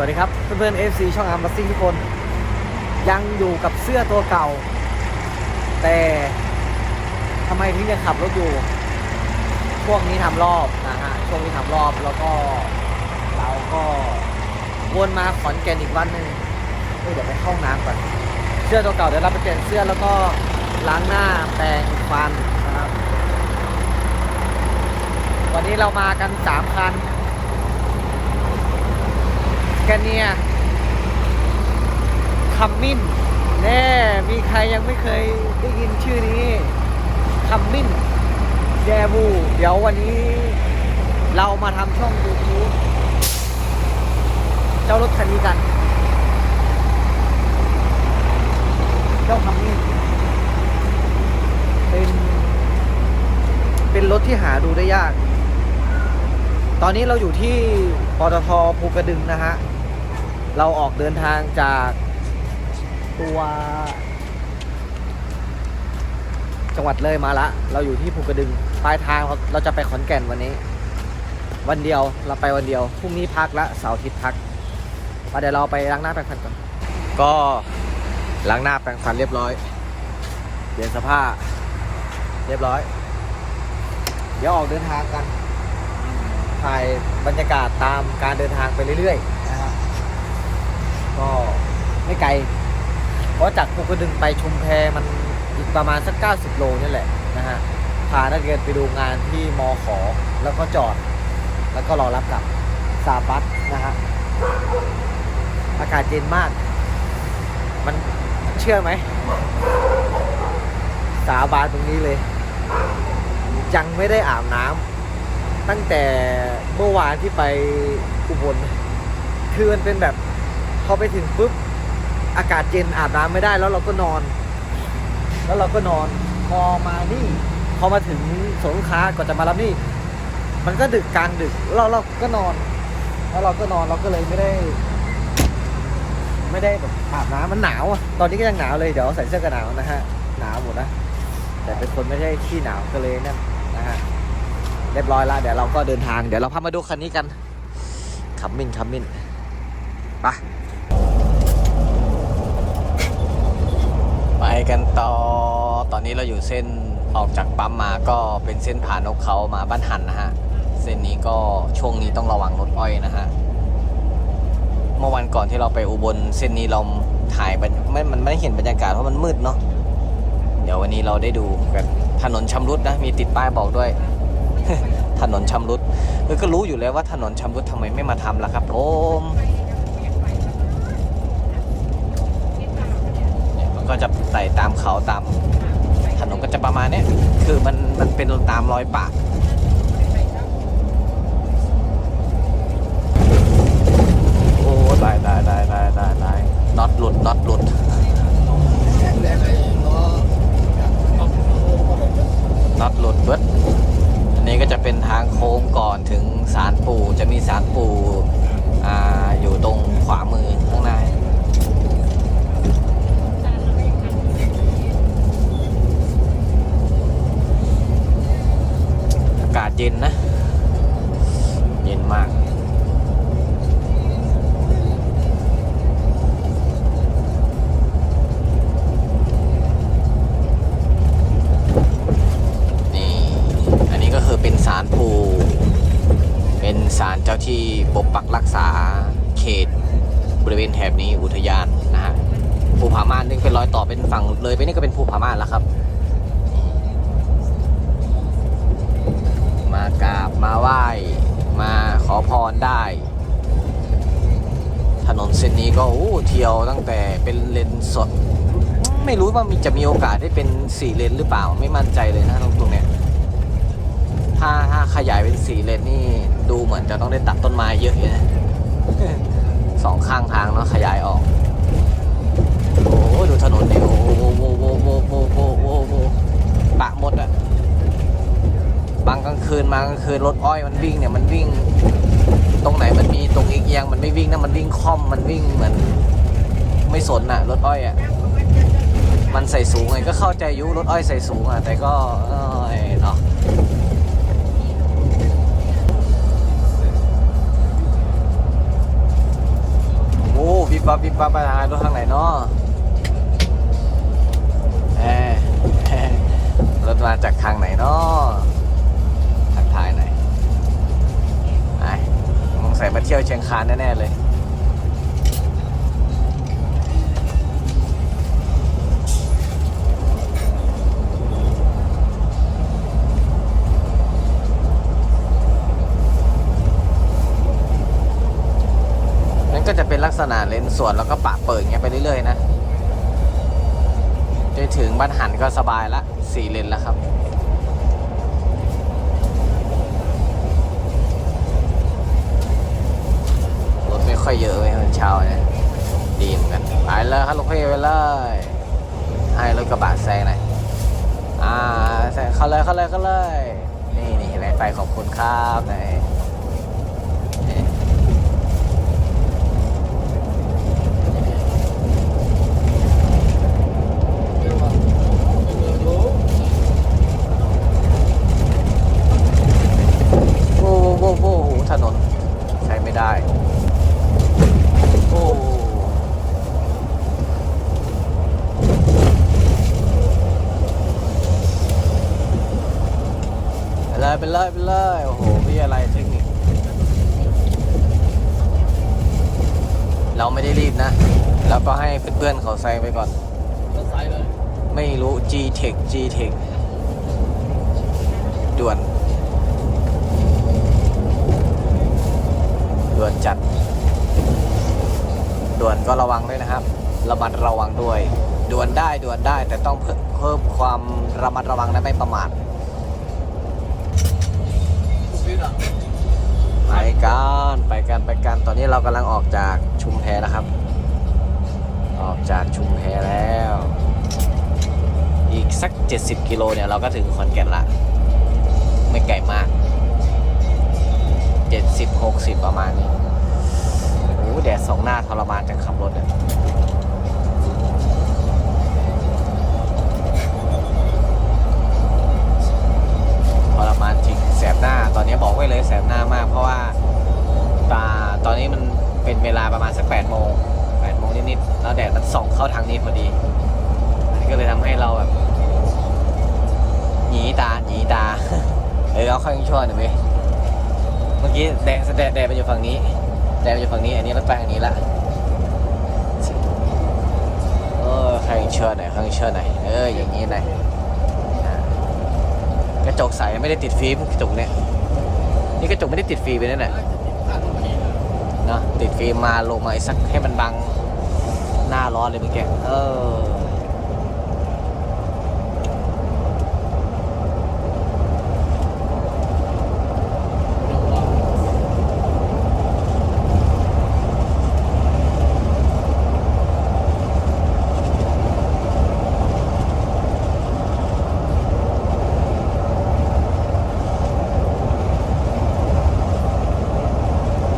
วัสดีครับเพื่อนๆ FC ช่องอาร์มบัสซิ่งทุกคน ยังอยู่กับเสื้อตัวเก่า แต่ทำไมถึงยังขับรถอยู่ ช่วงนี้ทำรอบนะฮะช่วงนี้ทำรอบแล้วก็เราก็วนมาขอนแก่นอีกวันหนึ่งเฮ้ยเดี๋ยวไปเข้าน้ำก่อนเสื้อตัวเก่าเดี๋ยวเราไปเปลี่ยนเสื้อแล้วก็ล้างหน้าแปรงฟันนะครับวันนี้เรามากันสามคัน แกเนียคัมมินแน่มีใครยังไม่เคยได้ยินชื่อนี้คัมมินแดบูเดี๋ยววันนี้ เรามาทำช่อง YouTube เจ้ารถคันนี้กัน เจ้าคัมมินเป็น เป็นรถที่หาดูได้ยาก ตอนนี้เราอยู่ที่ปตทภูกระดึงนะฮะ เราออกเดินทางจากตัวจังหวัดเลยมาละ เราอยู่ที่ภูกระดึงปลายทางเราจะไปขอนแก่นวันนี้ วันเดียวเราไปวันเดียวพรุ่งนี้พักละเสาร์อาทิตย์พักปเดี๋ยวเราไปล้างหน้าแปรงฟันก่อนก็ล้างหน้าแปรงฟันเรียบร้อยเปลี่ยนเสภาพเรียบร้อย เดี๋ยวออกเดินทางกันถ่ายบรรยากาศตามการเดินทางไปเรื่อยๆ ก็ไม่ไกล เพราะจากภูกระดึงไปชุมแพมันอีกประมาณสัก 90 โลนี่แหละนะฮะ พานักเรียนไปดูงานที่มอขอ แล้วก็จอด แล้วก็รอรับกลับซาปัสนะฮะ อากาศเย็นมาก มันเชื่อไหม สาบานตรงนี้เลย ยังไม่ได้อาบน้ำตั้งแต่เมื่อวานที่ไปอุบลคือมันเป็นแบบ พอไปถึงปุ๊บอากาศเย็นอาบน้ำไม่ได้แล้วเราก็นอน แล้วเราก็นอนพอมานี่ พอมาถึงสงขลาก่อนจะมารับนี่ มันก็ดึกกลางดึกเราเราก็นอน แล้วเราก็นอนเราก็เลยไม่ได้ ไม่ได้แบบอาบน้ำมันหนาวอะตอนนี้ก็ยังหนาวเลยเดี๋ยวใส่เสื้อกันหนาวนะฮะหนาวหมดนะแต่เป็นคนไม่ใช่ขี้หนาวก็เลยนั่นนะฮะเรียบร้อยแล้วเดี๋ยวเราก็เดินทางเดี๋ยวเราพามาดูคันนี้กันคัมมินคัมมินไปไป กันต่อ ตอนนี้เราอยู่เส้นออกจากปั๊มมาก็เป็นเส้นผ่านนกเขามาบ้านหันนะฮะ เส้นนี้ก็ช่วงนี้ต้องระวังรถอ้อยนะฮะ เมื่อวันก่อนที่เราไปอุบลเส้นนี้เราถ่ายไม่มันไม่ได้เห็นบรรยากาศเพราะมันมืดเนาะ เดี๋ยววันนี้เราได้ดูกันถนนชำรุดนะ มีติดป้ายบอกด้วย ถนนชำรุดเออก็รู้อยู่แล้วว่าถนนชำรุดทำไมไม่มาทำล่ะครับผมเนี่ยมัน ก็จะไต่ตามเขาตามถนนก็จะประมาณนี้คือมันมันเป็นตามรอยปากโอ้ตายตายตายตายตายตายน็อตหลุดน็อตหลุดน็อตหลุดเบิดอันนี้ก็จะเป็นทางโค้งก่อนถึงศาลปู่จะมีศาลปู่ จ้าที่ปกปักรักษาเขตบริเวณแถบนี้อุทยานนะฮะภูผาม่านนึงเป็นรอยต่อเป็นฝั่งเลยไปนี่ก็เป็นภูผาม่านแล้วครับ มากราบมาไหว้มาขอพรได้ ถนนเส้นนี้ก็อู้เที่ยวตั้งแต่เป็นเลนสด ไม่รู้ว่ามีจะมีโอกาสได้เป็นสี่เลนหรือเปล่าไม่มั่นใจเลยนะตรงตรงเนี้ย ขยายเป็นสี่เลนนี่ดูเหมือนจะต้องได้ตัดต้นไม้เยอะเลยนะสองข้างทางเนาะขยายออก โอ้โหดูถนนดิโอ้โหโอ้โหโอ้โหโอ้โหโอ้โหโอ้โหปะหมดอะบางกลางคืนมากลางคืนรถอ้อยมันวิ่งเนี่ยมันวิ่ง ตรงไหนมันมีตรงอีกเอียงมันไม่วิ่งนะมันวิ่งค่อมมันวิ่งเหมือน ไม่สนอะรถอ้อยอะมันใส่สูงไงก็เข้าใจยุรถอ้อยใส่สูงอะแต่ก็อยเนาะ บับวิบบับไปทางรถทางไหนเนาะเอ่อรถมาจากทางไหนเนาะทักทายหน่อยไอ้มองใส่มาเที่ยวเชียงคานแน่ๆเลย ษณะเลนสวนแล้วก็ปะเปิดอย่างเงี้ยไปเรื่อยๆนะจนถึงบ้านหันก็สบายละสี่เลนแล้วครับ รถไม่ค่อยเยอะเลยตอนเช้าเนี่ยดีเหมือนกันไปเลยครับลูกพี่ไปเลยให้รถกระบะแซงหน่อยอ่าแซงเข้าเลยเข้าเลยเข้าเลยนี่นี่เห็นไหมไฟขอบคุณครับไหนนี่ โอ้โหโอ้โหโอ้โหถนนใช้ไม่ได้ โอ้ ไปเลย โอ้โหวิทยาลัยเทคนิค เราไม่ได้รีบนะ แล้วก็ให้เพื่อนๆเขาใส่ไปก่อนไม่รู้ G-Tech G-Tech ด่วน ด่วนจัด ด่วนก็ระวังด้วยนะครับ ระมัดระวังด้วย ด่วนได้ด่วนได้แต่ต้องเพิ่มความระมัดระวังและไม่ประมาท ไปกันไปกันไปกันตอนนี้เรากำลังออกจากชุมแพนะครับ ออกจากชุมแพแล้ว อีกสัก 70 กิโลเนี่ยเราก็ถึงขอนแก่นละ ไม่ไกลมาก 70 60 ประมาณนี้โอ้แดดสองหน้าทรมานจังขับรถเนี่ยทรมานจ แสบหน้า ตอนนี้บอกไว้เลยแสบหน้ามาก เพราะว่าตาตอนนี้มันเป็นเวลาประมาณสัก8โมง8โมงนิดๆแล้วแดดมันส่องเข้าทางนี้พอดีอันนี้ก็เลยทำให้เราแบบหนีตาหนีตาเออเอาเข้ายังช่วยหน่อยเว้ยเมื่อกี้แดงแดดแดดไปอยู่ฝั่งนี้แดดไปอยู่ฝั่งนี้ อันนี้รถไปทางนี้ละเออข้างเชิญหน่อยข้างเชิญหน่อยเอออย่างนี้หน่อย กระจกใสไม่ได้ติดฟิล์มกระจกเนี่ยนี่กระจกไม่ได้ติดฟิล์มไปนั่นแหละเนาะติดฟิล์มมาลงมาอีกสักให้มันบังหน้าร้อนเลยเมื่อกี้เออ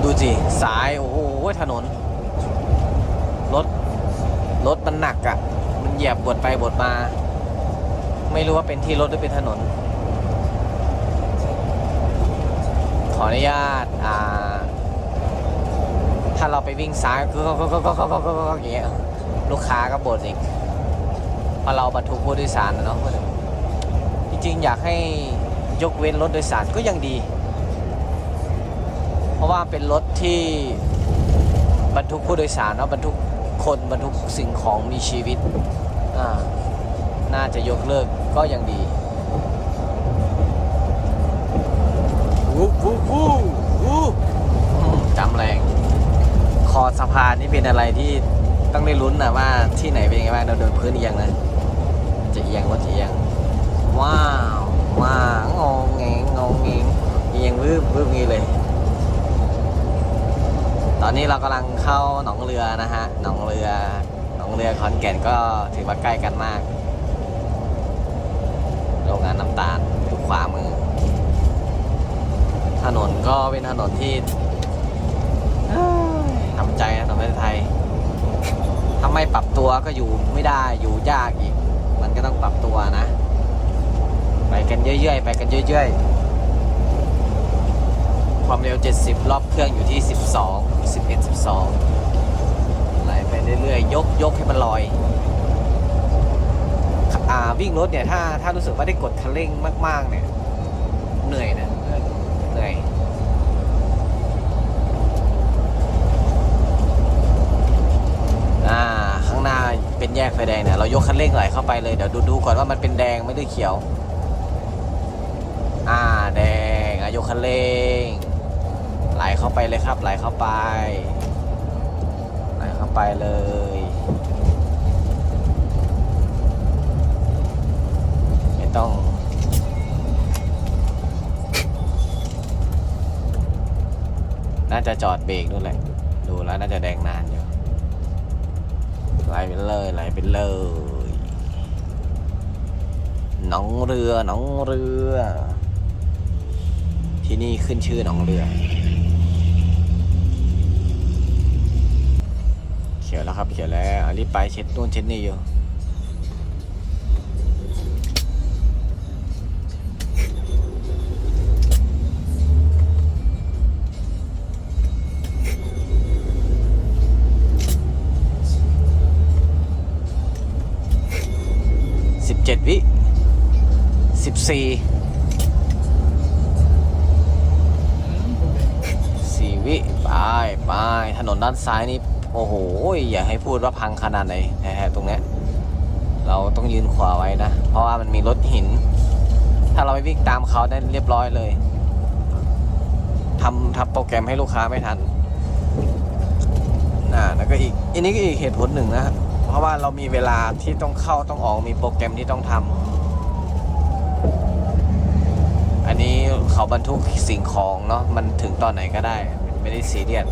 ดูสิสาย โอ้โหถนน รถ รถมันหนักอะ่ะ มันเหยียบบดไปบดมา ไม่รู้ว่าเป็น ที่รถหรือเป็นถนน ขออนุญาต อ่า ถ้าเราไปวิ่งซ้ายก็ก็ก็ก็ก็ก็ก็ก็อย่างเงี้ยลูกค้าก็บ่นอีกพราะเราบรรทุกผู้โดยสารนะเนาะจริงๆอยากให้ยกเว้นรถโดยสารก็ยังดี เพราะว่าเป็นรถที่บรรทุกผู้โดยสารเนาะบรรทุกคนบรรทุกสิ่งของมีชีวิตอ่า น่าจะยกเลิกก็ยังดีวูบวูบวูบวูบอืมจำแรง คอสะพานนี่เป็นอะไรที่ต้องได้ลุ้นนะว่าที่ไหนเป็นยังไงบ้างเราเดินพื้นเอียงนะ จะเอียงรถจะเอียง ว้าวว้าวงงเงงงงเงงเอียงวืบวืบงี้เลย ตอนนี้เรากำลังเข้าหนองเรือนะฮะหนองเรือหนองเรือขอนแก่นก็ถือว่าใกล้กันมากโรงงานน้ำตาลอยู่ขวามือ ถนนก็เป็นถนนที่ทำใจนะถนนประเทศไทยถ้าไม่ปรับตัวก็อยู่ไม่ได้อยู่ยากอีก มันก็ต้องปรับตัวนะ ไปกันเรื่อยๆไปกันเรื่อยๆความเร็ว 70 รอบเครื่องอยู่ที่ 12 11 12ไหลไปเรื่อยๆ ยกยกให้มันลอย วิ่งรถเนี่ยถ้าถ้ารู้สึกว่าได้กดคันเร่งมาก ๆ เนี่ย เหนื่อยนะเหนื่อยอ่าข้างหน้าเป็นแยกไฟแดงเนี่ยเรายกคันเร่งไหลเข้าไปเลยเดี๋ยวดูดูก่อนว่ามันเป็นแดงไม่ได้เขียว อ่าแดงอายกคันเร่งไหลเข้าไปเลยครับไหลเข้าไปไหลเข้าไปเลย ไม่ ต้อง น่าจะจอดเบรกนู่นแหละ ดูแล้วน่าจะแดงนานอยู่ไหลไปเลยไหลไปเลยหนองเรือหนองเรือ ที่นี่ขึ้นชื่อหนองเรือ เขียวแล้วครับเขียวแล้วรีบไปเช็ดนู่นเช็ดนี่อยู่ สี่สี่วิไปไปถนนด้านซ้ายนี่ โอ้โห อย่าให้พูดว่าพังขนาดไหนแท้ๆตรงเนี้ยเราต้องยืนขวาไว้นะ เพราะว่ามันมีรถหิน ถ้าเราไม่วิ่งตามเขาได้เรียบร้อยเลยทำทำโปรแกรมให้ลูกค้าไม่ทันอ่าแล้วก็อีกอันนี้ก็อีกเหตุผลหนึ่งนะเพราะว่าเรามีเวลาที่ต้องเข้าต้องออกมีโปรแกรมที่ต้องทำอันนี้ เขาบรรทุกสิ่งของเนาะมันถึงตอนไหนก็ได้ ไม่ได้ซีเรียส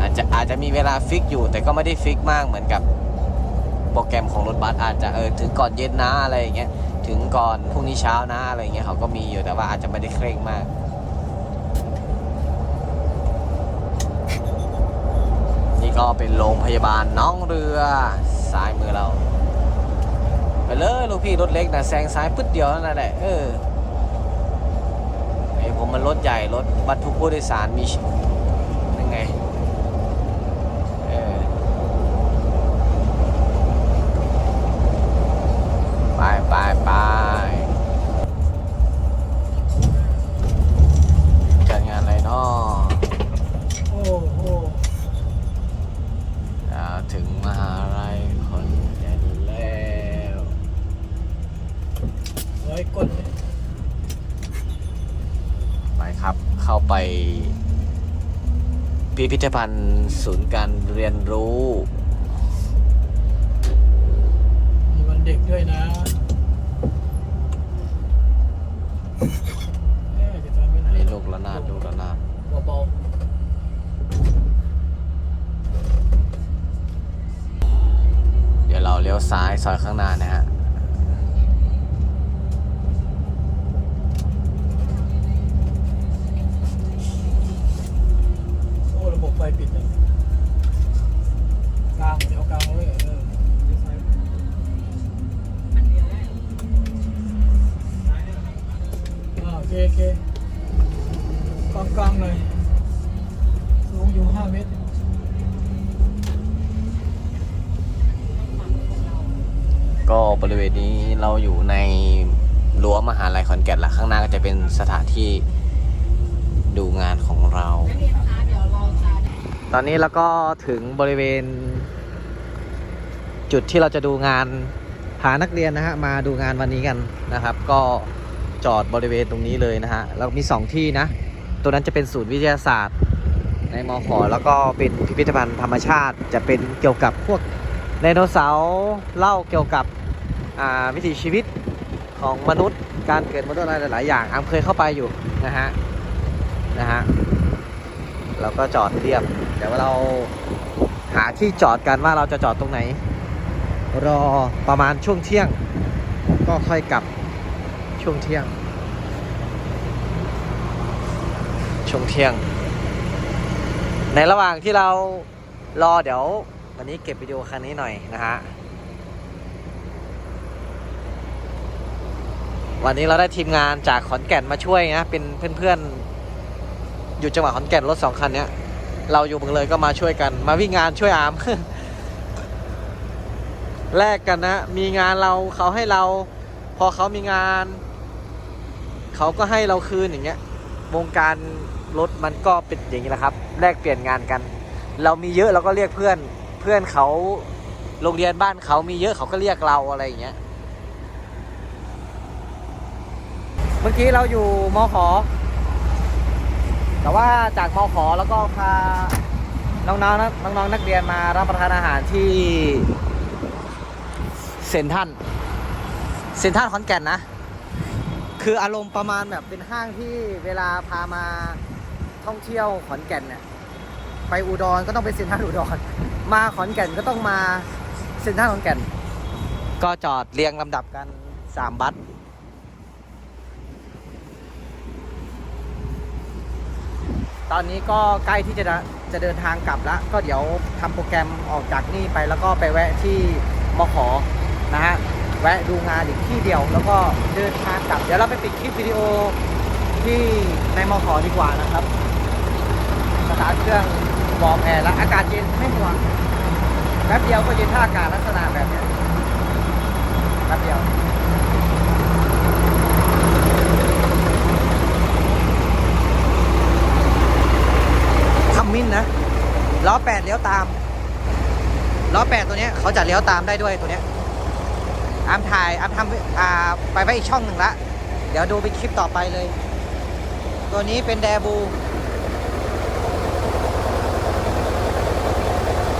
อาจจะอาจจะมีเวลาฟิกอยู่ แต่ก็ไม่ได้ฟิกมากเหมือนกับโปรแกรมของรถบัสอาจจะเออถึงก่อนเย็นนะอะไรอย่างเงี้ยถึงก่อนพรุ่งนี้เช้านะอะไรอย่างเงี้ยเขาก็มีอยู่แต่ว่าอาจจะไม่ได้เคร่งมากนี่ก็เป็นโรงพยาบาลน้องเรือซ้ายมือเรา ไปเลยลูกพี่รถเล็กนะแซงซ้ายปึ๊ดเดียวนั่นแหละเออไอผมมันรถใหญ่รถบรรทุกผู้โดยสารมี พิพิธภัณฑ์ศูนย์การเรียนรู้ มีวันเด็กด้วยนะเอ๊ะจะทำไม่อันได้นี้ลูกระนาดลูกระนาดเบาเดี๋ยวเราเลี้ยวซ้ายซอยข้างหน้านะฮะ บริเวณนี้เราอยู่ในรั้วมหาลัยขอนแก่นละข้างหน้าก็จะเป็นสถานที่ดูงานของเรา ตอนนี้เราก็ถึงบริเวณ จุดที่เราจะดูงานพานักเรียนนะฮะมาดูงานวันนี้กันนะครับ ก็จอดบริเวณตรงนี้เลยนะฮะแล้วมี 2 ที่นะ ตัวนั้นจะเป็นศูนย์วิทยาศาสตร์ ในมขแล้วก็เป็นพิพิธภัณฑ์ธรรมชาติ จะเป็นเกี่ยวกับพวกไดโนเสาร์เล่าเกี่ยวกับ วิถีชีวิตของมนุษย์การเกิดมนุษย์อะไรหลายๆอย่างอามเคยเข้าไปอยู่นะฮะนะฮะเราก็จอดเรียบเดี๋ยวเราหาที่จอดกันว่าเราจะจอดตรงไหน รอประมาณช่วงเที่ยง ก็ค่อยกลับช่วงเที่ยง ช่วงเที่ยง ในระหว่างที่เรารอเดี๋ยววันนี้เก็บวิดีโอคันนี้หน่อยนะฮะ วันนี้เราได้ทีมงานจากขอนแก่นมาช่วยนะเป็นเพื่อนๆ อยู่จังหวัดขอนแก่นรถสองคันเนี้ย เราอยู่เมืองเลยก็มาช่วยกัน มาวิ่งงานช่วยอามแลกกันนะ มีงานเราเขาให้เรา พอเขามีงาน เขาก็ให้เราคืนอย่างเงี้ยวงการรถมันก็เป็นอย่างนี้แหละครับ แลกเปลี่ยนงานกัน เรามีเยอะเราก็เรียกเพื่อน เพื่อนเขาโรงเรียนบ้านเขามีเยอะเขาก็เรียกเราอะไรอย่างเงี้ย เมื่อกี้เราอยู่มอขอ แต่ว่าจากมอขอแล้วก็พาน้องๆนะน้องๆนักเรียนมารับประทานอาหารที่เซนทันเซนทันขอนแก่นนะ คืออารมณ์ประมาณแบบเป็นห้างที่เวลาพามาท่องเที่ยวขอนแก่นเนี่ยไปอุดรก็ต้องไปเซนทรัลอุดร มาขอนแก่นก็ต้องมาเซนทรัลขอนแก่น ก็จอดเรียงลำดับกันสามบัส ตอนนี้ก็ใกล้ที่จะจะเดินทางกลับแล้ว ก็เดี๋ยวทำโปรแกรมออกจากนี่ไปแล้วก็ไปแวะที่มขอนะฮะแวะดูงานอีกที่เดียว แล้วก็เดินทางกลับ เดี๋ยวเราไปปิดคลิปวิดีโอที่ในมขอดีกว่านะครับสตาร์ทเครื่องวอร์มแอร์แล้วอากาศเย็นไม่ห่วงแป๊บเดียวก็เย็นถ้าอากาศลักษณะแบบนี้แป๊บเดียว มินนะล้อแปดเลี้ยวตามล้อแปดตัวเนี้ยเขาจะเลี้ยวตามได้ด้วยตัวเนี้ยอามถ่ายอามทำอ่าไปไว้อีกช่องหนึ่งละ เดี๋ยวดูเป็นคลิปต่อไปเลย ตัวนี้เป็นแดบู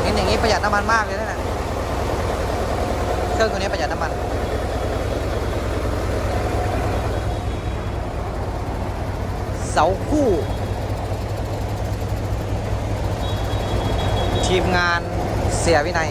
เห็นอย่างนี้ประหยัดน้ำมันมากเลยนะ่ะเครื่องตัวนี้ประหยัดน้ำมัน เสาคู่ ทีมงานเสียวินัย